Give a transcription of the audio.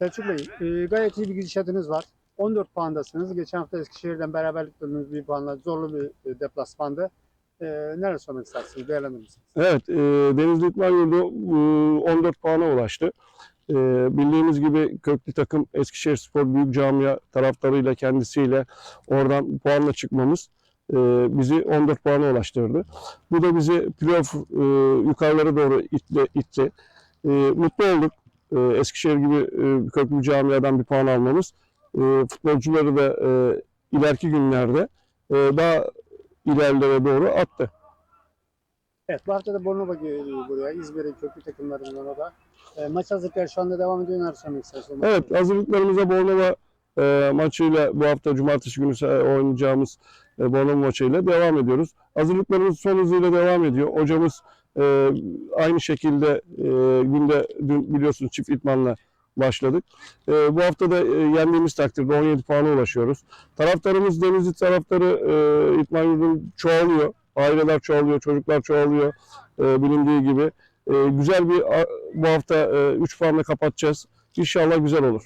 Selçuk Bey, e, gayet iyi bir gidişatınız var. 14 puandasınız. Geçen hafta Eskişehir'den beraberlik döndüğünüz bir puanla zorlu bir e, deplasmandı. E, neler söylemek istersiniz? Değerlendirir misiniz? Evet, e, Denizli İtman Yurdu e, 14 puana ulaştı. E, bildiğimiz gibi köklü takım Eskişehir Spor Büyük Camia taraftarıyla kendisiyle oradan puanla çıkmamız e, bizi 14 puana ulaştırdı. Bu da bizi playoff e, yukarılara doğru itti. itti. E, mutlu olduk. E, Eskişehir gibi e, köklü camiadan bir puan almamız. E, futbolcuları da e, ileriki günlerde e, daha ilerlere doğru attı. Evet, bu hafta da Bornova geliyor buraya. İzmir'in köklü takımlarından o da. E, maç hazırlıkları şu anda devam ediyor. Söylemek istersiniz? Evet hazırlıklarımıza Bornova e, maçıyla bu hafta cumartesi günü se- oynayacağımız e, Bornova maçıyla devam ediyoruz. Hazırlıklarımız son hızıyla devam ediyor. Hocamız e, aynı şekilde e, günde dün biliyorsunuz çift itmanla başladık. E, bu hafta da e, yendiğimiz takdirde 17 puana ulaşıyoruz. Taraftarımız Denizli taraftarı e, İtman Yurdu'nun çoğalıyor. Aileler çoğalıyor, çocuklar çoğalıyor e, bilindiği gibi. E, güzel bir bu hafta 3 puanla kapatacağız. İnşallah güzel olur.